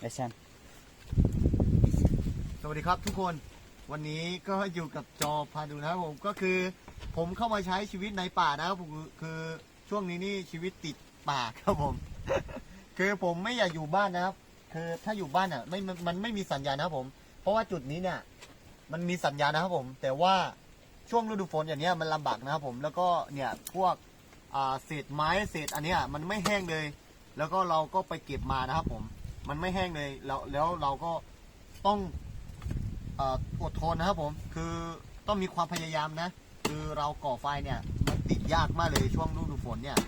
แอคชั่นสวัสดีครับทุกคนวันนี้ก็อยู่กับจอพาดูนะครับผมก็คือผมเข้ามาใช้ชีวิตในป่านะครับผมคือช่วงนี้นี่ชีวิตติดป่าครับผม คือผมไม่อยากอยู่บ้านนะครับ คือถ้าอยู่บ้านอะไม่มันมันไม่มีสัญญาณนะครับผม เพราะว่าจุดนี้เนี่ย มันมีสัญญาณนะครับผม แต่ว่าช่วงฤดูฝนอย่างเนี้ยมันลำบากนะครับผมแล้วก็เนี่ยพวกเศษไม้เศษอันเนี้ยมันไม่แห้งเลย แล้วก็เราก็ไปเก็บมานะครับผม มันไม่แห้งเลยแล้วแล้วเราก็ต้องอดทนนะครับผม คือต้องมีความพยายามนะ คือเราก่อไฟเนี่ย มันติดยากมากเลยช่วงฤดูฝนเนี่ย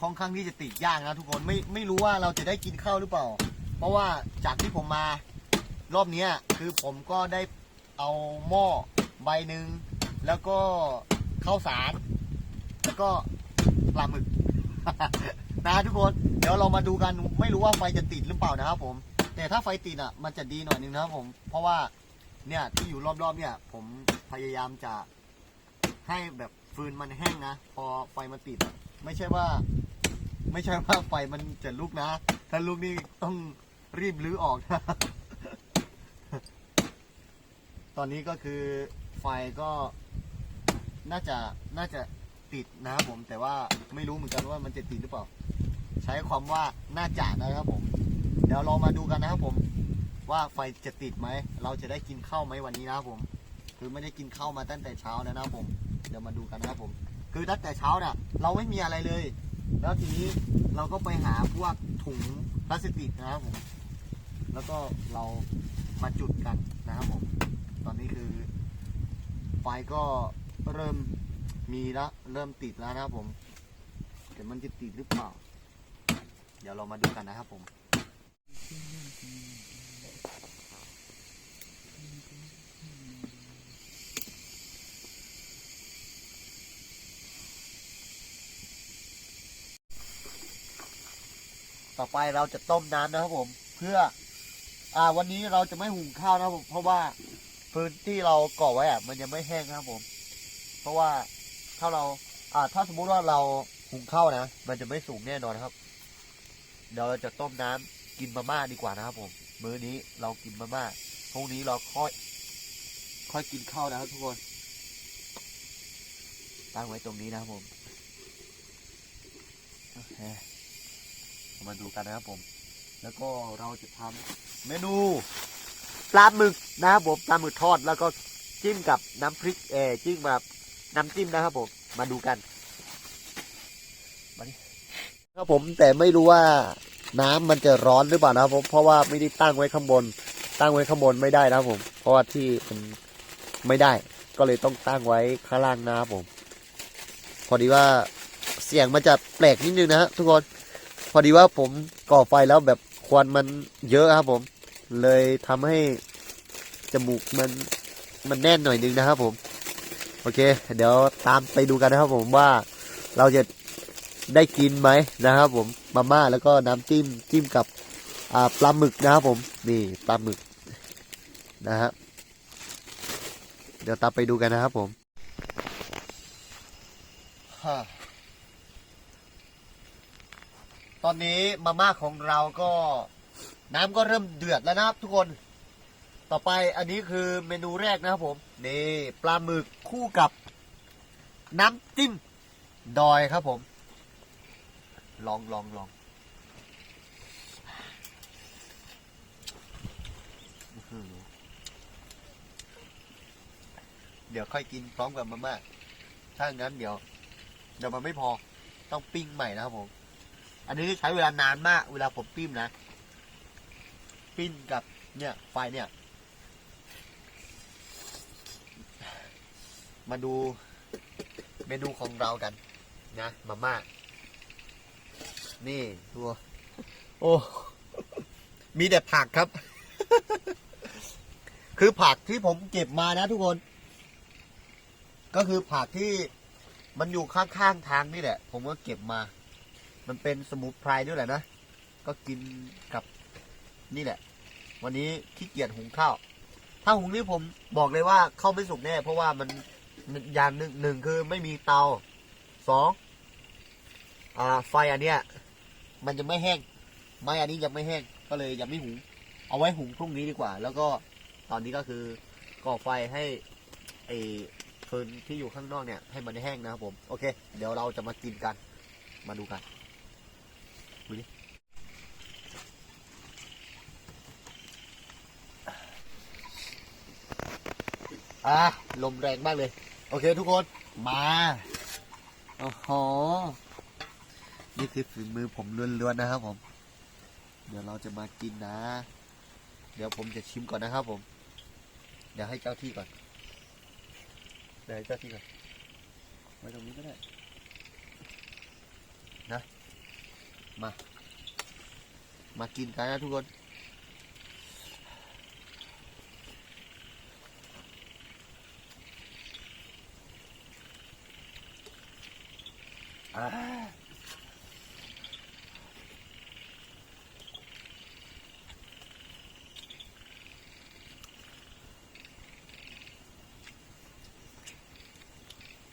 ค่อนข้างที่จะติดยากนะทุกคนไม่ไม่รู้ว่าเราจะได้กินข้าวหรือเปล่า เพราะว่าจากที่ผมมารอบนี้คือผมก็ได้เอาหม้อใบหนึ่งแล้วก็ข้าวสาร แล้วก็ปลาหมึก นะทุกคนเดี๋ยวเรามาดูกันไม่รู้ว่าไฟจะติดหรือเปล่านะครับผม แต่ถ้าไฟติดอะมันจะดีหน่อยนึงนะครับผม เพราะว่าเนี่ยที่อยู่รอบๆเนี่ยผมพยายามจะให้แบบฟืนมันแห้งนะ พอไฟมันติด ไม่ใช่ว่า ไม่ใช่ว่าไฟมันจะลุกนะ ถ้าลุกนี่ต้องรีบรื้อออกนะตอนนี้ก็คือไฟก็น่าจะน่าจะ ติดนะครับผมแต่ว่าไม่รู้เหมือนกันว่ามันจะติดหรือเปล่า ใช้ความว่าน่าจะนะครับผม เดี๋ยวเรามาดูกันนะครับผมว่าไฟจะติดไหม เราจะได้กินข้าวไหมวันนี้นะครับผม คือไม่ได้กินข้าวมาตั้งแต่เช้าแล้วนะครับผม เดี๋ยวมาดูกันนะครับผม คือตั้งแต่เช้าเนี่ยเราไม่มีอะไรเลย แล้วทีนี้เราก็ไปหาพวกถุงพลาสติกนะครับผม แล้วก็เรามาจุดกันนะครับผม ตอนนี้คือ ไฟก็เริ่มมีแล้ว เริ่มติดแล้วนะครับผม แต่มันจะติดหรือเปล่า เดี๋ยวเรามาดูกันนะครับผมต่อไปเราจะต้มน้ำนะครับผม เพื่อ อ่า วันนี้เราจะไม่หุงข้าวนะครับผมเพราะว่าพื้นที่เราก่อไว้อะมันยังไม่แห้งนะครับผม เพราะว่า ถ้าเราอ่าถ้าสมมุติว่าเราหุงข้าวนะ มันจะไม่สูงแน่นอนครับ เดี๋ยวเราจะต้มน้ำกินมาม่าดีกว่านะครับผม มื้อนี้เรากินมาม่าพรุ่งนี้เราค่อย ค่อยกินข้าวนะครับทุกคน ตั้งไว้ตรงนี้นะครับผมโอเคมาดูกันนะครับผม แล้วก็เราจะทำเมนูปลาหมึกนะครับผมปลาหมึกทอดแล้วก็จิ้มกับน้ำพริกเออจิ้มแบบ น้ำจิ้มนะครับผมมาดูกันครับผมแต่ไม่รู้ว่าน้ำมันจะร้อนหรือเปล่านะครับผมเพราะว่าไม่ได้ตั้งไว้ข้างบน ตั้งไว้ข้างบนไม่ได้นะครับผม เพราะว่าที่มันไม่ได้ ก็เลยต้องตั้งไว้ข้างล่างนะครับผม พอดีว่าเสียงมันจะแปลกนิดนึงนะฮะทุกคนพอดีว่าผมก่อไฟแล้วแบบควันมันเยอะครับผม เลยทำให้จมูกมันมันแน่นหน่อยนึงนะครับผม โอเค เดี๋ยวตามไปดูกันนะครับผมว่าเราจะได้กินไหมนะครับผมมาม่าแล้วก็น้ำจิ้มจิ้มกับปลาหมึกนะครับผมนี่ปลาหมึกนะฮะเดี๋ยวตามไปดูกันนะครับผมตอนนี้มาม่าของเราก็น้ำก็เริ่มเดือดแล้วนะครับทุกคน ต่อไปอันนี้คือเมนูแรกนะครับผมนี่ปลาหมึกคู่กับน้ำจิ้มดอยครับผม ลองลองลองเดี๋ยวค่อยกินพร้อมกับมาม่าถ้างั้นเดี๋ยว เดี๋ยวมันไม่พอต้องปิ้งใหม่นะครับผม อันนี้ใช้เวลานานมาก เวลาผมปิ้งนะ ปิ้งกับเนี่ย ไฟเนี่ย มาดูเมนูของเรากันนะมาม่า นี่ตัว โอ้ มีแต่ผักครับ คือผักที่ผมเก็บมานะทุกคน ก็คือผักที่มันอยู่ข้างๆทางนี่แหละ ผมก็เก็บมา มันเป็นสมุนไพรด้วยแหละนะ ก็กินกับนี่แหละ วันนี้ขี้เกียจหุงข้าว ถ้าหุงนี่ผมบอกเลยว่าเข้าไม่สุกแน่ เพราะว่ามัน อย่างหนึ่งหนึ่งคือไม่มีเตาสองอ่าไฟอันเนี้ย มันจะไม่แห้งไม้อันนี้ยังไม่แห้งก็เลยยังไม่หุง เอาไว้หุงพรุ่งนี้ดีกว่า แล้วก็ตอนนี้ก็คือก่อไฟให้ไอ้ฟืนที่อยู่ข้างนอกเนี่ย ให้มันแห้งนะครับผม โอเค เดี๋ยวเราจะมากินกัน มาดูกันดูดิอะลมแรงมากเลย โอเคทุกคนมาโอ้โหนี่คือฝีมือผมล้วนๆนะครับผม เดี๋ยวเราจะมากินนะ เดี๋ยวผมจะชิมก่อนนะครับผม เดี๋ยวให้เจ้าที่ก่อนเดี๋ยวให้เจ้าที่ก่อนไว้ตรงนี้ก็ได้นะมา มากินกันนะทุกคน อั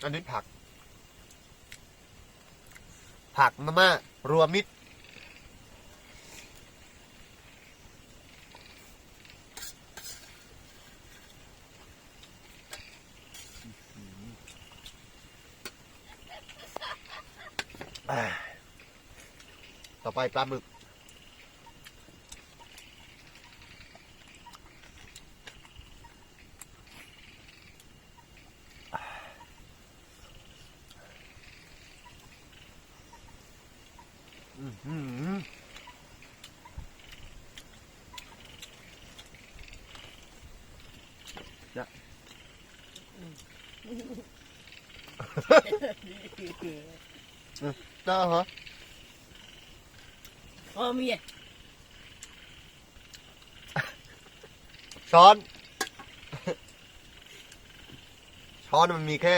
นนี้ผัก ผักมาม่ารวมมิตร อไปปลาหมึก อื้อหือจะได้เหรอ Oh, mia. ช้อน ช้อนมันมีแค่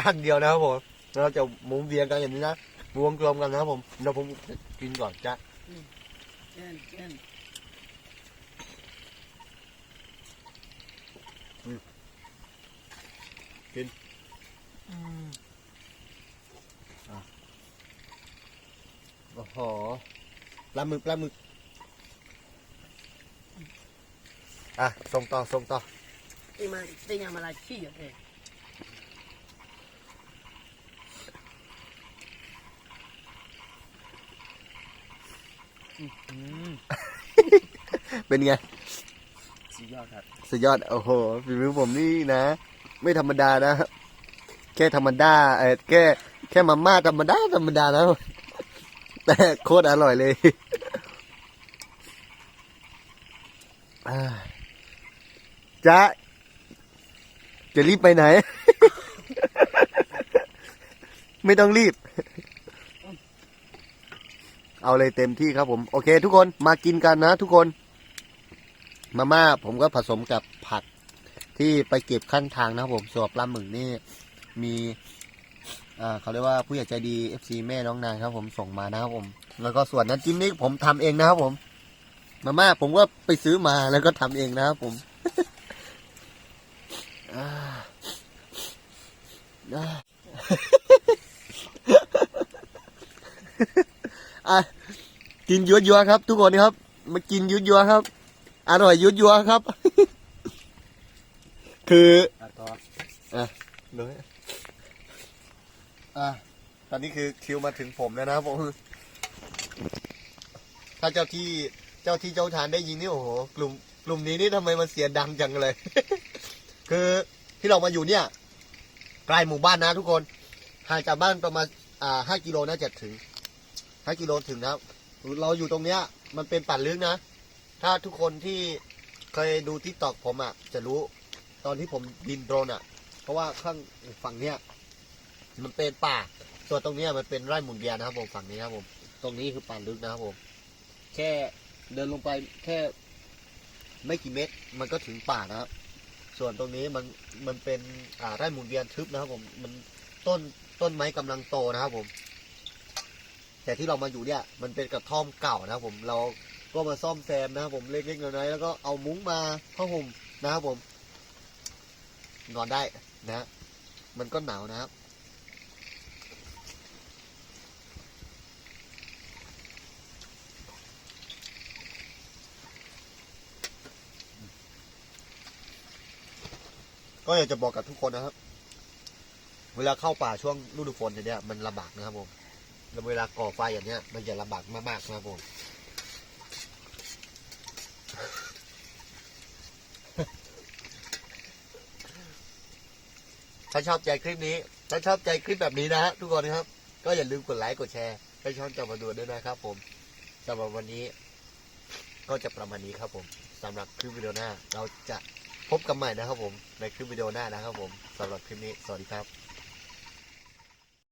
อันเดียวนะครับผมเราจะหมุนเวียนกันอย่างนี้นะรวมกลมกันนะครับผมเดี๋ยวผมจะกินก่อนจ้ะ Yan, yan. โอ้โห ปลาหมึกปลาหมึก อะ ส่งต่อ ส่งต่อ Tingnan, tingnan malaki yun eh. เป็นไง สุดยอดครับ สุดยอด โอ้โหฝีมือผมนี่นะ ไม่ธรรมดานะ แค่ธรรมดาเออแค่แค่มาม่าธรรมดา ธรรมดานะแต่ โคตรอร่อยเลยจ๊ะจะรีบไปไหน ไม่ต้องรีบ เอาเลยเต็มที่ครับผม โอเค ทุกคนมากินกันนะ ทุกคน มาม่าผมก็ผสมกับผักที่ไปเก็บข้างทางนะครับผมสวนปลาหมึกนี่ มี อ่าเขาเรียกว่าผู้ใหญ่ใจดี FC แม่น้องนางครับ ผมส่งมานะครับผม แล้วก็ส่วนน้ำจิ้มนี่ผมทำเองนะครับผม มาม่าผมก็ไปซื้อมาแล้วก็ทำเองนะครับผมอะกินยัวครับ ทุกคนครับ มากินยัวครับ อร่อยยัวครับ คือ ตัดต่อ เลยอะ ต อนนี้คือคิวมาถึงผมแล้วนะผมถ้าเจ้าที่เจ้าที่เจ้าทานได้ยินนี่โอ้โหกลุ่มกลุ่มนี้นี่ทำไมมันเสียงดังจังเลย คือที่เรามาอยู่เนี่ยใกล้หมู่บ้านนะทุกคนห่างจากบ้านประมาณอ่าห้ากิโลน่าจะถึงห้ากิโลถึงนะเราอยู่ตรงเนี้ย มันเป็นป่าลึกนะ ถ้าทุกคนที่เคยดูทิกตอกผมอะ จะรู้ตอนที่ผมบินโดรนอะ เพราะว่าข้างฝั่งเนี้ยมันเป็นป่า ส่วนตรงนี้มันเป็นไร่หมุนเวียนนะครับผมฝั่งนี้นะครับผม ตรงนี้คือป่าลึกนะครับผม แค่เดินลงไปแค่ไม่กี่เมตรมันก็ถึงป่านะครับ ส่วนตรงนี้มันมันเป็นอ่าไร่หมุนเวียนทึบนะครับผม มันต้นต้นไม้กำลังโตนะครับผม แต่ที่เรามาอยู่เนี่ย มันเป็นกระท่อมเก่านะครับผม เราก็มาซ่อมแซมนะครับผมเล็กๆน้อยๆแล้วก็เอามุ้งมาผ้าห่มนะครับผม นอนได้นะ มันก็หนาวนะครับ ก็อยากจะบอกกับทุกคนนะครับ เวลาเข้าป่าช่วงฤดูฝนอย่างเนี้ยมันลำบากนะครับผมแล้วเวลาก่อไฟอย่างเนี้ย มันจะลำบากมากๆนะครับผมถ้าชอบใจคลิปนี้ ถ้าชอบใจคลิปแบบนี้นะฮะทุกคนนะครับ ก็อย่าลืมกดไลค์กดแชร์ให้ช่องจอมาดูด้วยนะครับ ผมสำหรับวันนี้ ก็จะประมาณนี้ครับผมสำหรับคลิปวิดีโอหน้า เราจะ พบกันใหม่นะครับผมในคลิปวิดีโอหน้านะครับผมสำหรับคลิปนี้ สวัสดีครับ